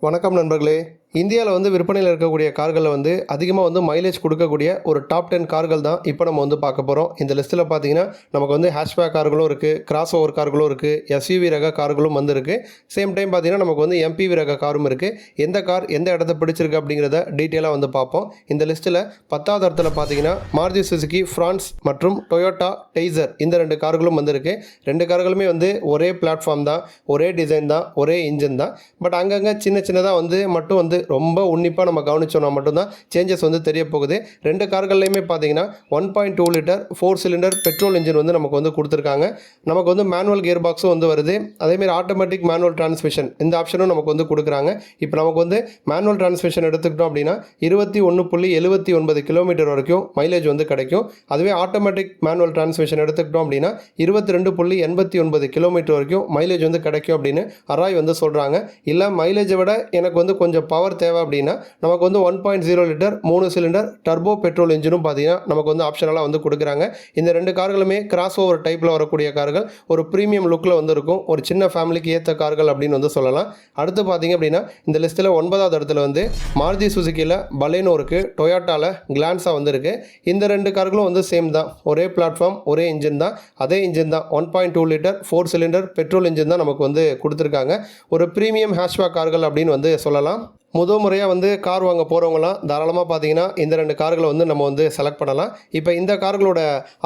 வணக்கம் நண்பர்களே. இந்தியாவில் வந்து விற்பனையில் இருக்கக்கூடிய கார்களில் வந்து அதிகமாக வந்து மைலேஜ் கொடுக்கக்கூடிய ஒரு டாப் டென் கார்கள் தான் இப்போ நம்ம வந்து பார்க்க போகிறோம் இந்த லிஸ்ட்டில் பார்த்தீங்கன்னா நமக்கு வந்து ஹேஷ்பேக் கார்களும் இருக்குது கிராஸ் ஓவர் கார்களும் இருக்குது எஸ்யூவி ரக கார்களும் வந்து இருக்குது சேம் டைம் பார்த்தீங்கன்னா நமக்கு வந்து எம்பிவி ரக காரும் இருக்குது எந்த கார் எந்த இடத்த பிடிச்சிருக்கு அப்படிங்கிறத டீட்டெயிலாக வந்து பார்ப்போம். இந்த லிஸ்ட்டில் பத்தாவது இடத்துல பார்த்தீங்கன்னா மாருதி சுசுகி ஃப்ரான்ஸ் மற்றும் டொயோட்டா டெய்சர் இந்த ரெண்டு கார்களும் வந்திருக்கு ரெண்டு கார்களுமே வந்து ஒரே பிளாட்ஃபார்ம் தான் ஒரே டிசைன் தான் ஒரே இன்ஜின் தான். பட் அங்கங்கே சின்ன சின்னதாக வந்து மட்டும் வந்து ரொம்ப உன்னிப்பாக நம்ம கவனிச்சோம்னா மட்டும்தான் சேஞ்சஸ் வந்து தெரிய போகுது ரெண்டு கார்கள்லையுமே பார்த்தீங்கன்னா one point two litre four cylinder petrol engine வந்து நமக்கு வந்து கொடுத்துருக்காங்க. நமக்கு வந்து மேனுவல் கியர் பாக்ஸும் வந்து வருது. அதேமாதிரி ஆட்டோமேட்டிக் மேனுவல் டிரான்ஸ்மிஷன் இந்த ஆப்ஷனும் நமக்கு வந்து கொடுக்குறாங்க. இப்போ நமக்கு வந்து மேனுவல் டிரான்ஸ்மிஷன் எடுத்துக்கிட்டோம் அப்படின்னா இருபத்தி ஒன்று புள்ளி எழுபத்தி ஒன்பது கிலோமீட்டர் வரைக்கும் மைலேஜ் வந்து கிடைக்கும். அதுவே ஆட்டோமேட்டிக் மேனுவல் டிரான்ஸ்மிஷன் எடுத்துக்கிட்டோம் அப்படின்னா இருபத்தி ரெண்டு புள்ளி எண்பத்தி ஒன்பது கிலோமீட்டர் வரைக்கும் மைலேஜ் வந்து கிடைக்கும் அப்படின்னு அராய் வந்து சொல்கிறாங்க இல்லை மைலேஜை விட எனக்கு வந்து கொஞ்சம் பவர் தேவை அப்படின்னா நமக்கு வந்து ஒன் பாயிண்ட் ஜீரோ லிட்டர் மூணு சிலிண்டர் டர்போ பெட்ரோல் இன்ஜினும் பார்த்தீங்கன்னா நமக்கு வந்து ஆப்ஷனலாக வந்து கொடுக்குறாங்க. இந்த ரெண்டு கார்களுமே கிராஸ் ஓவர் டைப்பில் வரக்கூடிய கார்கள் ஒரு ப்ரீமியம் லுக்கில் வந்து இருக்கும். ஒரு சின்ன ஃபேமிலிக்கு ஏற்ற கார்கள் அப்படின்னு வந்து சொல்லலாம். அடுத்து பார்த்தீங்க அப்படின்னா இந்த லிஸ்ட்டில் ஒன்பதாவது இடத்துல வந்து மாருதி சுசுக்கியில் பலேனோ இருக்குது டொயாட்டாவில் கிளான்ஸாக வந்துருக்கு இந்த ரெண்டு கார்களும் வந்து சேம் தான். ஒரே பிளாட்ஃபார்ம் ஒரே இன்ஜின் தான். அதே இன்ஜின் தான். One point two litre four cylinder petrol engine தான் நமக்கு வந்து கொடுத்துருக்காங்க. ஒரு ப்ரீமியம் ஹேஷ்பேக் கார்கள் அப்படின்னு வந்து சொல்லலாம். முதல் முறையாக வந்து கார் வாங்க போகிறவங்களாம் தாராளமாக பார்த்தீங்கன்னா இந்த ரெண்டு கார்களை வந்து நம்ம வந்து செலக்ட் பண்ணலாம். இப்போ இந்த கார்களோட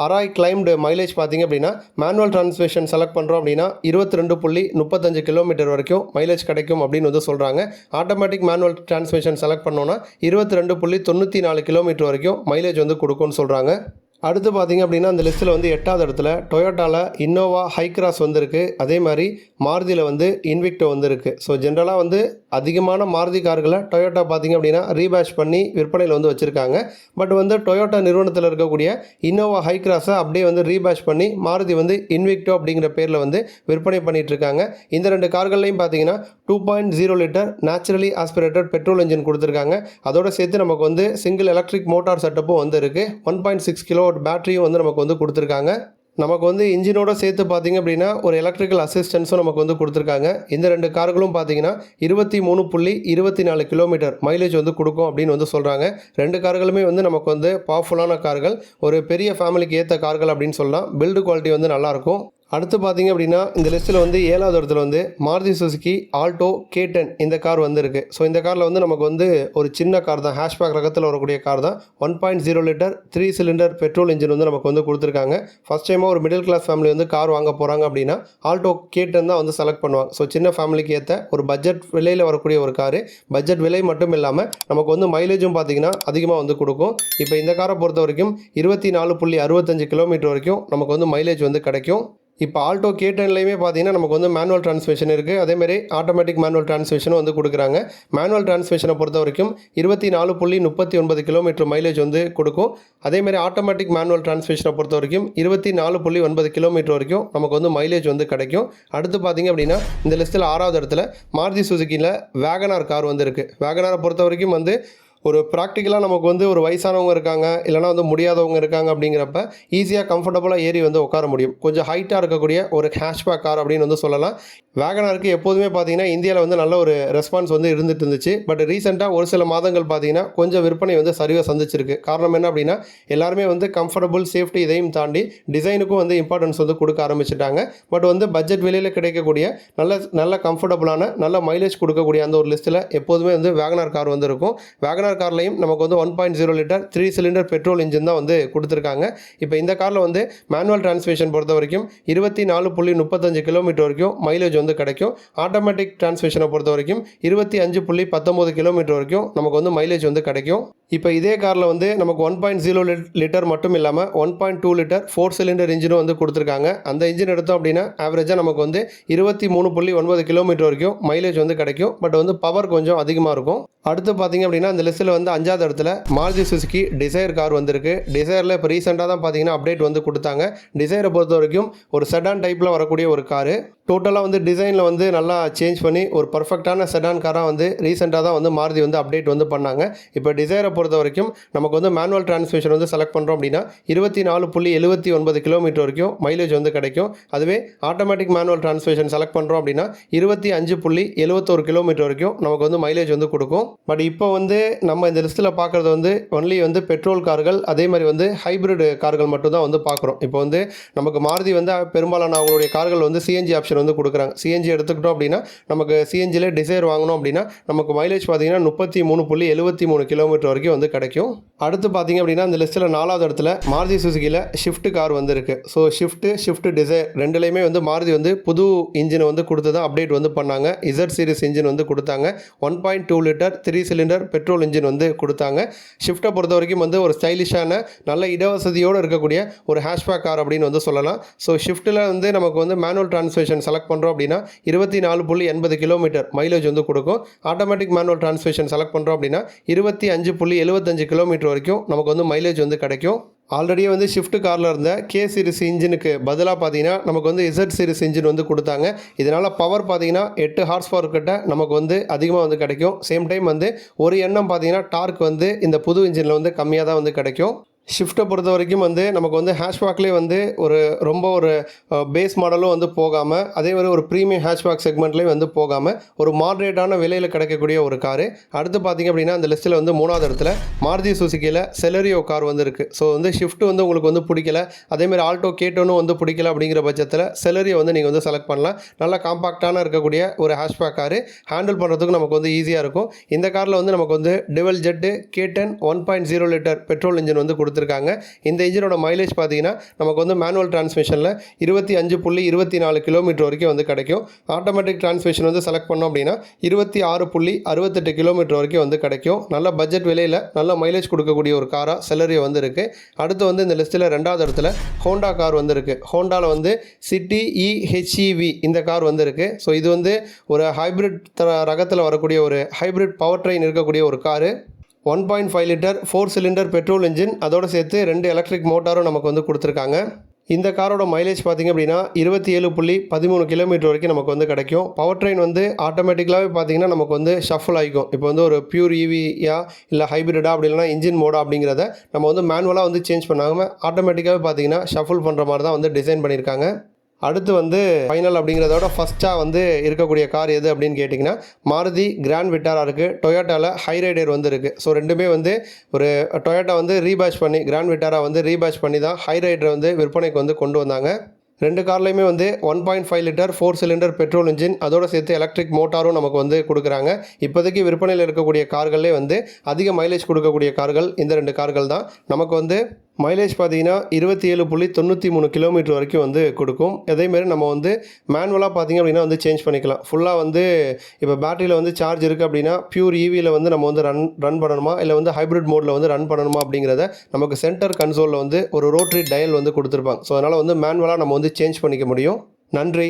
அராய் கிளைம்டு மைலேஜ் பார்த்தீங்க அப்படின்னா மேனுவல் டிரான்ஸ்மிஷன் செலக்ட் பண்ணுறோம் அப்படின்னா இருபத்தி ரெண்டு புள்ளி முப்பத்தஞ்சு கிலோமீட்டர் வரைக்கும் மைலேஜ் கிடைக்கும் அப்படின்னு வந்து சொல்கிறாங்க ஆட்டோமேட்டிக் மேனுவல் டிரான்ஸ்மிஷன் செலக்ட் பண்ணோன்னா இருபத்தி ரெண்டு புள்ளி தொண்ணூற்றி நாலு கிலோமீட்டர் வரைக்கும் மைலேஜ் வந்து கொடுக்கும்னு சொல்கிறாங்க அடுத்து பார்த்தீங்க அப்படின்னா அந்த லிஸ்ட்டில் வந்து எட்டாவது இடத்துல டொயோட்டாவில் இன்னோவா ஹைக்ராஸ் வந்திருக்கு. அதே மாதிரி மாருதியில் வந்து இன்விக்டோ வந்திருக்கு. ஸோ ஜென்ரலாக வந்து அதிகமான மாருதி கார்களை டொயோட்டா பார்த்தீங்க அப்படின்னா ரீபேஷ் பண்ணி விற்பனையில் வந்து வச்சுருக்காங்க. பட் வந்து டொயோட்டா நிறுவனத்தில் இருக்கக்கூடிய இன்னோவா ஹைக்ராஸை அப்படியே வந்து ரீபேஷ் பண்ணி மாருதி வந்து இன்விக்டோ அப்படிங்கிற பேரில் வந்து விற்பனை பண்ணிகிட்ருக்காங்க இந்த ரெண்டு கார்கள்லையும் பார்த்தீங்கன்னா two point zero litre naturally aspirated petrol engine கொடுத்துருக்காங்க. அதோட சேர்த்து நமக்கு வந்து சிங்கிள் எலக்ட்ரிக் மோட்டார் செட்டப்பும் வந்து இருக்குது ஒன் பாயிண்ட் சிக்ஸ் கிலோ பேட்டரியும் வந்து நமக்கு வந்து கொடுத்துருக்காங்க. நமக்கு வந்து இன்ஜினோட சேர்த்து பார்த்தீங்க அப்படின்னா ஒரு எலக்ட்ரிக்கல் அசிஸ்டன்ஸும் நமக்கு வந்து கொடுத்துருக்காங்க. இந்த ரெண்டு கார்களும் பார்த்தீங்கன்னா இருபத்தி மூணு புள்ளி இருபத்தி நாலு கிலோமீட்டர் மைலேஜ் வந்து கொடுக்கும் அப்படின்னு வந்து சொல்கிறாங்க ரெண்டு கார்களுமே வந்து நமக்கு வந்து பவர்ஃபுல்லான கார்கள். ஒரு பெரிய ஃபேமிலிக்கு ஏற்ற கார்கள் அப்படின்னு சொல்லலாம். பில்டு குவாலிட்டி வந்து நல்லாயிருக்கும் அடுத்து பார்த்தீங்க அப்படின்னா இந்த லிஸ்ட்டில் வந்து ஏழாவது இடத்துல வந்து மாருதி சுசுக்கி ஆல்டோ கே இந்த கார் வந்திருக்கு. ஸோ இந்த காரில் வந்து நமக்கு வந்து ஒரு சின்ன கார் தான். ஹேஷ்பேக் ரகத்தில் வரக்கூடிய கார் தான். One point zero litre three cylinder petrol engine வந்து நமக்கு வந்து கொடுத்துருக்காங்க. ஃபஸ்ட் டைமாக ஒரு மிடில் கிளாஸ் ஃபேமிலி வந்து கார் வாங்க போகிறாங்க அப்படின்னா ஆல்டோ கேட்டன் தான் வந்து செலக்ட் பண்ணுவாங்க. ஸோ சின்ன ஃபேமிலிக்கு ஏற்ற ஒரு பட்ஜெட் விலையில் வரக்கூடிய ஒரு காரு. பட்ஜெட் விலை மட்டும் இல்லாமல் நமக்கு வந்து மைலேஜும் பார்த்தீங்கன்னா அதிகமாக வந்து கொடுக்கும். இப்போ இந்த காரை பொறுத்த வரைக்கும் இருபத்தி நாலு புள்ளி அறுபத்தஞ்சு கிலோமீட்டர் வரைக்கும் நமக்கு வந்து மைலேஜ் வந்து கிடைக்கும். இப்போ ஆல்டோ கே டென்லையுமே பார்த்தீங்கன்னா நமக்கு வந்து மேனுவல் டிரான்ஸ்மிஷன் இருக்குது அதேமாரி ஆட்டோமேட்டிக் மேனுவல் டிரான்ஸ்மிஷனும் வந்து கொடுக்குறாங்க. மேனுவல் டிரான்ஸ்மிஷனை பொறுத்த வரைக்கும் இருபத்தி நாலு புள்ளி முப்பத்தி ஒன்பது கிலோமீட்டர் மைலேஜ் வந்து கொடுக்கும். அதேமாதிரி ஆட்டோமேட்டிக் மேனுவல் டிரான்ஸ்மிஷனை பொறுத்த வரைக்கும் இருபத்தி நாலு புள்ளி ஒன்பது கிலோமீட்டர் வரைக்கும் நமக்கு வந்து மைலேஜ் வந்து கிடைக்கும். அடுத்து பார்த்தீங்க அப்படின்னா இந்த லிஸ்ட்டில் ஆறாவது இடத்துல மாருதி சுசுக்கியில் வேகனார் கார் வந்து இருக்குது வேகனாரை பொறுத்த வரைக்கும் வந்து ஒரு ப்ராக்டிக்கலாக நமக்கு வந்து ஒரு வயசானவங்க இருக்காங்க இல்லைனா வந்து முடியாதவங்க இருக்காங்க அப்படிங்கிறப்ப ஈஸியாக கம்ஃபர்டபுளாக ஏறி வந்து உட்கார முடியும். கொஞ்சம் ஹைட்டாக இருக்கக்கூடிய ஒரு ஹேஷ்பேக் கார் அப்படின்னு வந்து சொல்லலாம். வேகனாருக்கு எப்போதுமே பார்த்தீங்கன்னா இந்தியாவில் வந்து நல்ல ஒரு ரெஸ்பான்ஸ் வந்து இருந்துட்டு இருந்துச்சு. பட் ரீசெண்டாக ஒரு சில மாதங்கள் பார்த்தீங்கன்னா கொஞ்சம் விற்பனை வந்து சரிவாக சந்திச்சிருக்கு. காரணம் என்ன அப்படின்னா எல்லாருமே வந்து கம்ஃபர்டபுள் சேஃப்டி இதையும் தாண்டி டிசைனுக்கும் வந்து இம்பார்ட்டன்ஸ் வந்து கொடுக்க ஆரம்பிச்சிட்டாங்க. பட் வந்து பட்ஜெட் விலையில் கிடைக்கக்கூடிய நல்ல நல்ல கம்ஃபர்டபுளான நல்ல மைலேஜ் கொடுக்கக்கூடிய அந்த ஒரு லிஸ்ட்டில் எப்போதுமே வந்து வேகனார் கார் வந்து இருக்கும் வேகனார் கார்லையும் நமக்கு வந்து one point zero litre three cylinder petrol engine தான் வந்து கொடுத்துருக்காங்க. இப்போ இந்த காரில் வந்து மேனுவல் டிரான்ஸ்மிஷன் பொறுத்த வரைக்கும் இருபத்தி நாலு புள்ளி முப்பத்தஞ்சு கிலோமீட்டர் வரைக்கும் மைலேஜ் வந்து கிடைக்கும். ஆட்டோமேட்டிக் டிரான்ஸ்மிஷனை பொறுத்த வரைக்கும் இருபத்தி அஞ்சு புள்ளி பத்தொம்போது கிலோமீட்டர் வரைக்கும் நமக்கு வந்து மைலேஜ் வந்து கிடைக்கும். இப்போ இதே காரில் வந்து நமக்கு ஒன் பாயிண்ட் ஜீரோ லிட்டர் மட்டும் இல்லாமல் one point two litre four cylinder இன்ஜினும் வந்து கொடுத்துருக்காங்க. அந்த இன்ஜின் எடுத்தோம் அப்படின்னா ஆவரேஜாக நமக்கு வந்து இருபத்தி மூணு புள்ளி ஒன்பது கிலோமீட்டர் வரைக்கும் மைலேஜ் வந்து கிடைக்கும். பட் வந்து பவர் கொஞ்சம் அதிகமாக இருக்கும். அடுத்து பார்த்தீங்க அப்படின்னா இந்த லிஸ்ட்டில் வந்து அஞ்சாவது இடத்துல மாருதி சுசுக்கி டிசைர் கார் வந்திருக்கு. டிசைரில் இப்போ ரீசெண்டாக தான் பார்த்தீங்கன்னா அப்டேட் வந்து கொடுத்தாங்க. டிசைரை பொறுத்த வரைக்கும் ஒரு செடான் டைப்பில் வரக்கூடிய ஒரு காரு டோட்டலாக வந்து டிசைனில் வந்து நல்லா சேஞ்ச் பண்ணி ஒரு பர்ஃபெக்டான செடான் காராக வந்து ரீசெண்டாக தான் வந்து மாருதி வந்து அப்டேட் வந்து பண்ணாங்க. இப்போ டிசைரை பொறுத்த வரைக்கும் நமக்கு வந்து மேனுவல் டிரான்ஸ்மிஷன் வந்து செலக்ட் பண்ணுறோம் அப்படின்னா இருபத்தி நாலு புள்ளி எழுபத்தி ஒன்பது கிலோமீட்டர் வரைக்கும் மைலேஜ் வந்து கிடைக்கும். அதுவே ஆட்டோமேட்டிக் மேனுவல் டிரான்ஸ்மிஷன் செலக்ட் பண்ணுறோம் அப்படின்னா இருபத்தி அஞ்சு புள்ளி எழுபத்தோரு கிலோமீட்டர் வரைக்கும் நமக்கு வந்து மைலேஜ் வந்து கொடுக்கும். பட் இப்போ வந்து நம்ம இந்த லிஸ்ட்டில் பார்க்குறது வந்து ஒன்லி வந்து பெட்ரோல் கார்கள் அதே மாதிரி வந்து ஹைப்ரிட் கார்கள் மட்டும் தான் வந்து பார்க்குறோம். இப்போ வந்து நமக்கு மாருதி வந்து பெரும்பாலான அவங்களுடைய கார்கள் வந்து சிஎன்ஜி ஆப்ஷன் வந்து கொடுக்குறாங்க. சிஎன்ஜி எடுத்துக்கிட்டோம் அப்படின்னா நமக்கு சிஎன்ஜியில் டிசைர் வாங்கணும் அப்படின்னா நமக்கு மைலேஜ் பார்த்தீங்கன்னா முப்பத்தி மூணு புள்ளி எழுபத்தி மூணு கிலோமீட்டர் வரைக்கும் வந்து கிடைக்கும். அடுத்து பார்த்தீங்க அப்படின்னா இந்த லிஸ்ட்டில் நாலாவது இடத்துல மாருதி சுசுகியில் ஷிஃப்ட் கார் வந்திருக்கு. ஸோ ஷிஃப்ட்டு ஷிஃப்ட் டிசைர் ரெண்டுலேயுமே வந்து மாருதி வந்து புது இன்ஜின் வந்து கொடுத்து தான் அப்டேட் வந்து பண்ணாங்க. இசட் சீரிஸ் இன்ஜின் வந்து கொடுத்தாங்க. One point two litre three cylinder petrol engine வந்து கொடுத்தாங்க. ஷிஃப்ட்டை பொறுத்த வரைக்கும் வந்து ஒரு ஸ்டைலிஷான நல்ல இடவசதியோடு இருக்கக்கூடிய ஒரு ஹேஷ்பேக் கார் அப்படின்னு வந்து சொல்லலாம். ஸோ ஷிஃப்ட்டில் வந்து நமக்கு வந்து மேனுவல் டிரான்ஸ்மிஷன் செலக்ட் பண்ணுறோம் அப்படின்னா இருபத்தி நாலு புள்ளி எண்பது கிலோமீட்டர் மைலேஜ் வந்து கொடுக்கும். ஆட்டோமேட்டிக் மேனுவல் டிரான்ஸ்மிஷன் செலக்ட் பண்ணுறோம் அப்படின்னா இருபத்தி அஞ்சு புள்ளி எழுபத்தஞ்சு கிலோமீட்டர் வரைக்கும் நமக்கு வந்து மைலேஜ் வந்து கிடைக்கும். ஆல்ரெடியே வந்து ஷிஃப்ட் காரில் இருந்த கே சீரிஸ் இன்ஜினுக்கு பதிலாக பார்த்தீங்கன்னா நமக்கு வந்து இசட் சீரிஸ் இன்ஜின் வந்து கொடுத்தாங்க. இதனால் பவர் பார்த்தீங்கன்னா எட்டு ஹார்ஸ் பவர் கிட்ட நமக்கு வந்து அதிகமாக வந்து கிடைக்கும். சேம் டைம் வந்து ஒரு எண்ணம் பார்த்தீங்கன்னா டார்க் வந்து இந்த புது இன்ஜினில் வந்து கம்மியாக தான் வந்து கிடைக்கும். ஷிஃப்ட்டை பொறுத்த வரைக்கும் வந்து நமக்கு வந்து ஹேஷ்பேக்லேயே வந்து ஒரு ரொம்ப ஒரு பேஸ் மாடலும் வந்து போகாமல் அதே மாதிரி ஒரு ப்ரீமியம் ஹேஷ்பேக் செக்மெண்ட்லேயும் வந்து போகாமல் ஒரு மாட்ரேட்டான விலையில் கிடைக்கக்கூடிய ஒரு காரு அடுத்து பார்த்தீங்க அப்படின்னா அந்த லிஸ்ட்டில் வந்து மூணாவது இடத்துல மாருதி சுசுக்கியில் செலரியோ கார் வந்து இருக்குது ஸோ வந்து ஷிஃப்ட் வந்து உங்களுக்கு வந்து பிடிக்கல. அதேமாதிரி ஆல்டோ கேட்டோனும் வந்து பிடிக்கல அப்படிங்கிற பட்சத்தில் செலரியோ வந்து நீங்கள் வந்து செலக்ட் பண்ணலாம். நல்லா காம்பாக்டான இருக்கக்கூடிய ஒரு ஹேஷ்பேக் காரு ஹேண்டில் பண்ணுறதுக்கு நமக்கு வந்து ஈஸியாக இருக்கும். இந்த காரில் வந்து நமக்கு வந்து டிவல் ஜெட்டு கேட்டன் one point zero litre petrol engine வந்து கொடுத்து கொடுத்துருக்காங்க. இந்த இன்ஜினோட மைலேஜ் பார்த்தீங்கன்னா நமக்கு வந்து மேனுவல் டிரான்ஸ்மிஷனில் இருபத்தி அஞ்சு புள்ளி இருபத்தி நாலு கிலோமீட்டர் வரைக்கும் வந்து கிடைக்கும். ஆட்டோமேட்டிக் டிரான்ஸ்மிஷன் வந்து செலக்ட் பண்ணோம் அப்படின்னா இருபத்தி ஆறு புள்ளி அறுபத்தெட்டு கிலோமீட்டர் வரைக்கும் வந்து கிடைக்கும். நல்ல பட்ஜெட் விலையில் நல்ல மைலேஜ் கொடுக்கக்கூடிய ஒரு காராக செலரி வந்து இருக்குது அடுத்து வந்து இந்த லிஸ்ட்டில் ரெண்டாவது இடத்துல ஹோண்டா கார் வந்து இருக்குது ஹோண்டாவில் வந்து சிட்டி இஹெச்இவி இந்த கார் வந்து இருக்குது ஸோ இது வந்து ஒரு ஹைப்ரிட் ரகத்தில் வரக்கூடிய ஒரு ஹைப்ரிட் பவர் ட்ரெயின் இருக்கக்கூடிய ஒரு car one point five litre four cylinder petrol engine அதோடு சேர்த்து ரெண்டு எலக்ட்ரிக் மோட்டாரும் நமக்கு வந்து கொடுத்துருக்காங்க. இந்த காரோட மைலேஜ் பார்த்திங்க அப்படின்னா இருபத்தி ஏழு புள்ளி பதிமூணு கிலோமீட்டர் வரைக்கும் நமக்கு வந்து கிடைக்கும். பவர் ட்ரெயின் வந்து ஆட்டோமேட்டிக்கலாகவே பார்த்தீங்கன்னா நமக்கு வந்து ஷஃபிள் ஆகிக்கும். இப்போ வந்து ஒரு பியூர் ஈவியா இல்லை ஹைப்ரிடா அப்படி இல்லைனா இன்ஜின் மோடா அப்படிங்கிறத நம்ம வந்து மேனுவலாக வந்து சேஞ்ச் பண்ணாமல் ஆட்டோமேட்டிக்காகவே பார்த்தீங்கன்னா ஷஃபிள் பண்ணுற மாதிரி தான் வந்து டிசைன் பண்ணியிருக்காங்க. அடுத்து வந்து ஃபைனல் அப்படிங்கிறதோட ஃபஸ்ட்டாக வந்து இருக்கக்கூடிய கார் எது அப்படின்னு கேட்டிங்கன்னா மாருதி கிராண்ட் விட்டாரா இருக்குது டொயோட்டாவில் ஹைரைடர் வந்து இருக்குது ஸோ ரெண்டுமே வந்து ஒரு டொயோட்டா வந்து ரீபேட்ச் பண்ணி கிராண்ட் விட்டாரா வந்து ரீபேட்ச் பண்ணி தான் ஹைரைடர் வந்து விற்பனைக்கு வந்து கொண்டு வந்தாங்க. ரெண்டு கார்லையுமே வந்து one point five litre four cylinder petrol engine அதோடு சேர்த்து எலக்ட்ரிக் மோட்டாரும் நமக்கு வந்து கொடுக்குறாங்க. இப்போதைக்கு விற்பனையில் இருக்கக்கூடிய கார்களே வந்து அதிக மைலேஜ் கொடுக்கக்கூடிய கார்கள் இந்த ரெண்டு கார்கள் தான். நமக்கு வந்து மைலேஜ் பார்த்தீங்கன்னா இருபத்தி ஏழு புள்ளி தொண்ணூற்றி மூணு கிலோமீட்டர் வரைக்கும் வந்து கொடுக்கும். அதேமாரி நம்ம வந்து மேனுவலாக பார்த்தீங்க அப்படின்னா வந்து சேஞ்ச் பண்ணிக்கலாம். ஃபுல்லாக வந்து இப்போ பேட்டரியில் வந்து சார்ஜ் இருக்குது அப்படின்னா பியூர் ஈவியில் வந்து நம்ம வந்து ரன் ரன் பண்ணணுமா? இல்லை வந்து ஹைப்ரிட் மோடில் வந்து ரன் பண்ணணுமா அப்படிங்கிறத நமக்கு சென்டர் கன்சோலில் வந்து ஒரு ரோட்ரி டயல் வந்து கொடுத்துருப்பாங்க. ஸோ அதனால் வந்து மேனுவலாக நம்ம வந்து சேஞ்ச் பண்ணிக்க முடியும். நன்றி.